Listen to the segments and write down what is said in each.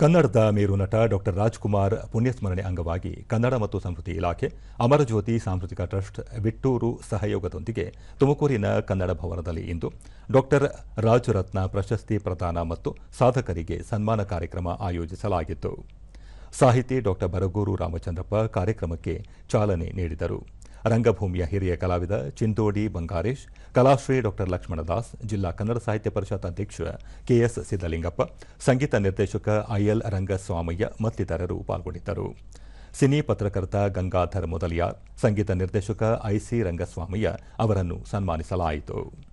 ಕನ್ನಡದ ಮೇರು ನಟ ಡಾಕ್ಟರ್ ರಾಜ್ಕುಮಾರ್ ಪುಣ್ಯಸ್ಮರಣೆ ಅಂಗವಾಗಿ ಕನ್ನಡ ಮತ್ತು ಸಂಸ್ಕೃತಿ ಇಲಾಖೆ, ಅಮರಜ್ಯೋತಿ ಸಾಂಸ್ಕೃತಿಕ ಟ್ರಸ್ಟ್, ವಿಟ್ಟೂರು ಸಹಯೋಗದೊಂದಿಗೆ ತುಮಕೂರಿನ ಕನ್ನಡ ಭವನದಲ್ಲಿ ಇಂದು ಡಾಕ್ಟರ್ ರಾಜರತ್ನ ಪ್ರಶಸ್ತಿ ಪ್ರದಾನ ಮತ್ತು ಸಾಧಕರಿಗೆ ಸನ್ಮಾನ ಕಾರ್ಯಕ್ರಮ ಆಯೋಜಿಸಲಾಗಿತ್ತು. ಸಾಹಿತಿ ಡಾಕ್ಟರ್ ಬರಗೂರು ರಾಮಚಂದ್ರಪ್ಪ ಕಾರ್ಯಕ್ರಮಕ್ಕೆ ಚಾಲನೆ ನೀಡಿದರು. ರಂಗಭೂಮಿಯ ಹಿರಿಯ ಕಲಾವಿದ ಚಿಂತೋಡಿ ಬಂಗಾರೇಶ್ ಕಲಾಶ್ರೀ ಡಾಕ್ಟರ್ ಲಕ್ಷ್ಮಣದಾಸ್ ಜಿಲ್ಲಾ ಕನ್ನಡ ಸಾಹಿತ್ಯ ಪರಿಷತ್ ಅಧ್ಯಕ್ಷ ಕೆಎಸ್ ಸಿದ್ದಲಿಂಗಪ್ಪ ಸಂಗೀತ ನಿರ್ದೇಶಕ ಐಎಲ್ ರಂಗಸ್ವಾಮಯ್ಯ ಮತ್ತಿತರರು ಪಾಲ್ಗೊಂಡಿದ್ದರು. ಸಿನಿ ಪತ್ರಕರ್ತ ಗಂಗಾಧರ್ ಮೊದಲಿಯಾರ್ ಸಂಗೀತ ನಿರ್ದೇಶಕ ಐಸಿ ರಂಗಸ್ವಾಮಯ್ಯ ಅವರನ್ನು ಸನ್ಮಾನಿಸಲಾಯಿತು.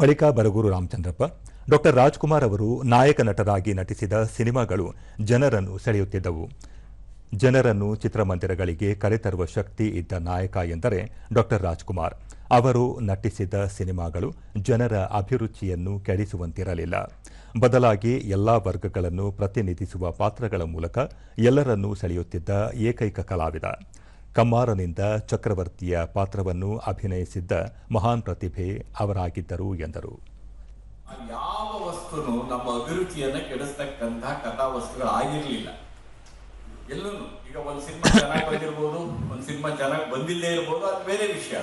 ಬಳಿಕ ಬರಗೂರು ರಾಮಚಂದ್ರಪ್ಪ ಡಾಕ್ಟರ್ ರಾಜ್ಕುಮಾರ್ ಅವರು ನಾಯಕ ನಟರಾಗಿ ನಟಿಸಿದ ಸಿನಿಮಾಗಳು ಜನರನ್ನು ಸೆಳೆಯುತ್ತಿದ್ದವು. ಜನರನ್ನು ಚಿತ್ರಮಂದಿರಗಳಿಗೆ ಕರೆತರುವ ಶಕ್ತಿ ಇದ್ದ ನಾಯಕ ಎಂದರೆ ಡಾಕ್ಟರ್ ರಾಜ್ಕುಮಾರ್. ಅವರು ನಟಿಸಿದ ಸಿನಿಮಾಗಳು ಜನರ ಅಭಿರುಚಿಯನ್ನು ಕೆಡಿಸುವಂತಿರಲಿಲ್ಲ. ಬದಲಾಗಿ ಎಲ್ಲಾ ವರ್ಗಗಳನ್ನು ಪ್ರತಿನಿಧಿಸುವ ಪಾತ್ರಗಳ ಮೂಲಕ ಎಲ್ಲರನ್ನೂ ಸೆಳೆಯುತ್ತಿದ್ದ ಏಕೈಕ ಕಲಾವಿದ. ಕಮ್ಮಾರನಿಂದ ಚಕ್ರವರ್ತಿಯ ಪಾತ್ರವನ್ನು ಅಭಿನಯಿಸಿದ್ದ ಮಹಾನ್ ಪ್ರತಿಭೆ ಅವರಾಗಿದ್ದರು ಎಂದರು. ವಸ್ತುನು ನಮ್ಮ ಅಭಿರುಚಿಯನ್ನ ಕೆಡಿಸ್ತಕ್ಕಂತಹ ಕಥಾವಸ್ತುಗಳು ಆಗಿರ್ಲಿಲ್ಲ. ಎಲ್ಲೂ ಈಗ ಒಂದ್ ಸಿನಿಮಾ ಚೆನ್ನಾಗಿ ಬಂದಿರ್ಬೋದು, ಒಂದ್ ಸಿನಿಮಾ ಚೆನ್ನಾಗಿ ಬಂದಿಲ್ಲೇ ಇರ್ಬೋದು, ಅದು ಬೇರೆ ವಿಷಯ.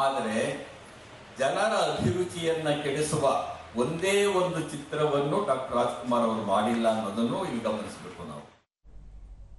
ಆದರೆ ಜನರ ಅಭಿರುಚಿಯನ್ನ ಕೆಡಿಸುವ ಒಂದೇ ಒಂದು ಚಿತ್ರವನ್ನು ಡಾಕ್ಟರ್ ರಾಜ್ಕುಮಾರ್ ಅವರು ಮಾಡಿಲ್ಲ ಅನ್ನೋದನ್ನು ಇಲ್ಲಿ ಗಮನಿಸಬೇಕು